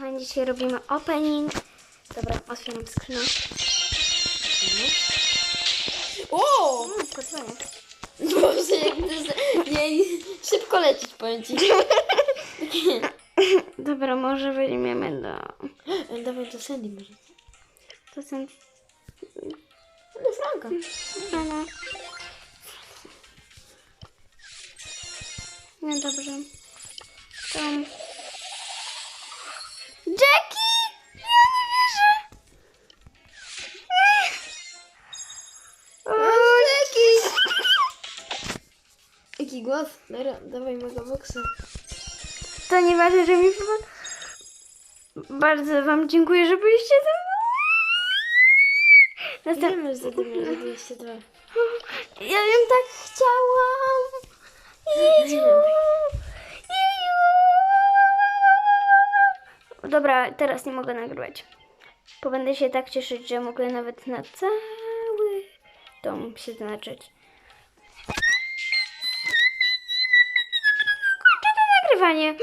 kochani, dzisiaj robimy opening. Dobra, otwieram skrzynę. O! Mm, Poddzwonię. Boże, jak to jest... Nie, szybko lecieć, powiem ci. Dobra, może weźmiemy do... Dawaj do Sandy może. To są... Do Franka. No, no. No dobrze. Jackie! Ja nie wierzę! O, Jackie! Jaki głos? Dobra, dawaj mego boksa. To nieważne, że mi pomógł. Bardzo wam dziękuję, że byliście ze mną. Następny. Idziemy za tym za 202. Ja bym tak Dobra, teraz nie mogę nagrywać. Bo będę się tak cieszyć, że mogę nawet na cały dom się znaczyć. Kończę to nagrywanie.